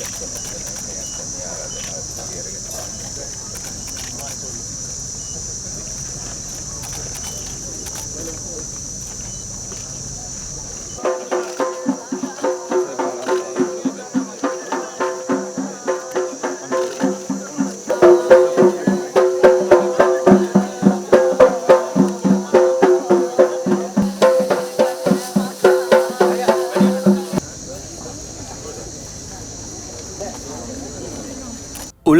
சென்றார்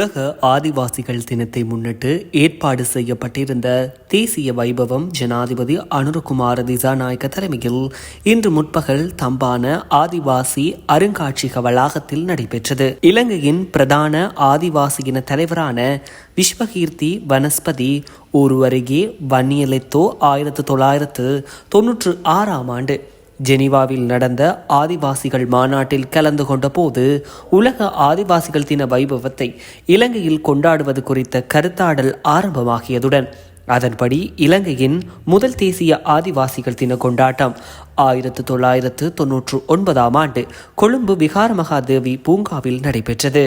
உலக ஆதிவாசிகள் தினத்தை முன்னிட்டு ஏற்பாடு செய்யப்பட்டிருந்த தேசிய வைபவம் ஜனாதிபதி அனுரகுமார திசாநாயக்க தலைமையில் இன்று முற்பகல் தம்பான ஆதிவாசி அருங்காட்சியக வளாகத்தில் நடைபெற்றது. இலங்கையின் பிரதான ஆதிவாசியின தலைவரான விஸ்வகீர்த்தி வனஸ்பதி ஒருவருகே வன்னியலெத்தோ ஆயிரத்து தொள்ளாயிரத்து தொன்னூற்று ஆறாம் ஆண்டு ஜெனீவாவில் நடந்த ஆதிவாசிகள் மாநாட்டில் கலந்து கொண்ட போது உலக ஆதிவாசிகள் தின வைபவத்தை இலங்கையில் கொண்டாடுவது குறித்த கருத்தாடல் ஆரம்பமாகியதுடன் அதன்படி இலங்கையின் முதல் தேசிய ஆதிவாசிகள் தின கொண்டாட்டம் ஆயிரத்து தொள்ளாயிரத்து தொன்னூற்று ஒன்பதாம் ஆண்டு கொழும்பு விகாரமகாதேவி பூங்காவில் நடைபெற்றது.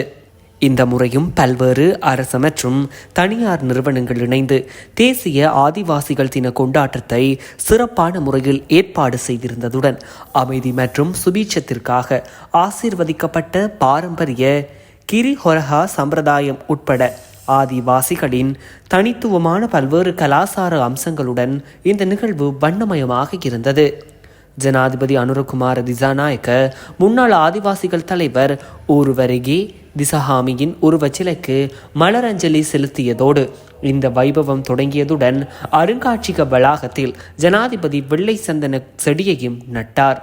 இந்த முறையும் பல்வேறு அரசு மற்றும் தனியார் நிறுவனங்கள் இணைந்து தேசிய ஆதிவாசிகள் தின கொண்டாட்டத்தை சிறப்பான முறையில் ஏற்பாடு செய்திருந்ததுடன் அமைதி மற்றும் சுபீட்சத்திற்காக ஆசீர்வதிக்கப்பட்ட பாரம்பரிய கிரிஹொரஹா சம்பிரதாயம் உட்பட ஆதிவாசிகளின் தனித்துவமான பல்வேறு கலாசார அம்சங்களுடன் இந்த நிகழ்வு வண்ணமயமாக இருந்தது. ஜனாதிபதி அனுரகுமார திசாநாயக்க முன்னாள் ஆதிவாசிகள் தலைவர் ஒருவருகே திசஹாமியின் உருவச்சிலைக்கு மலரஞ்சலி செலுத்தியதோடு இந்த வைபவம் தொடங்கியதுடன் அருங்காட்சியக வளாகத்தில் ஜனாதிபதி வெள்ளை சந்தன செடியையும் நட்டார்.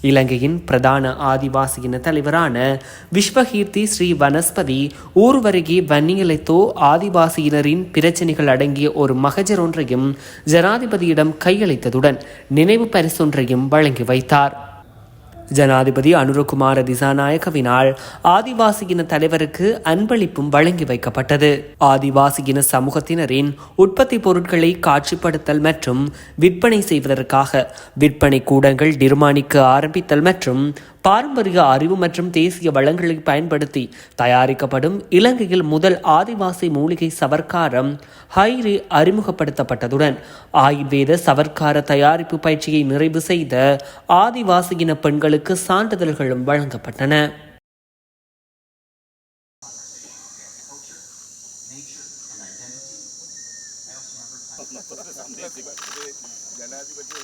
இலங்கையின் பிரதான ஆதிவாசியின தலைவரான விஸ்வகீர்த்தி ஸ்ரீ வனஸ்பதி ஊர்வருகே வன்னியலைத்தோ ஆதிவாசியினரின் பிரச்சனைகள் அடங்கிய ஒரு மகஜர் ஒன்றையும் ஜனாதிபதியிடம் கையளித்ததுடன் நினைவு பரிசொன்றையும் வழங்கி வைத்தார். ஜனாதிபதி அனுரகுமார திசாநாயகவினால் ஆதிவாசியின தலைவருக்கு அன்பளிப்பும் வழங்கி வைக்கப்பட்டது. ஆதிவாசியின சமூகத்தினரின் உற்பத்தி பொருட்களை காட்சிப்படுத்தல் மற்றும் விற்பனை செய்வதற்காக விற்பனை கூடங்கள் நிர்மாணிக்க ஆரம்பித்தல் மற்றும் பாரம்பரிய அறிவு மற்றும் தேசிய வளங்களை பயன்படுத்தி தயாரிக்கப்படும் இலங்கையில் முதல் ஆதிவாசி மூலிகை சவர்க்காரம் ஹைரி அறிமுகப்படுத்தப்பட்டதுடன் ஆயுர்வேத சவர்க்கார தயாரிப்பு பயிற்சியை நிறைவு செய்த ஆதிவாசியின பெண்களுக்கு சான்றிதழ்களும் வழங்கப்பட்டன. ജനാധിപത്യ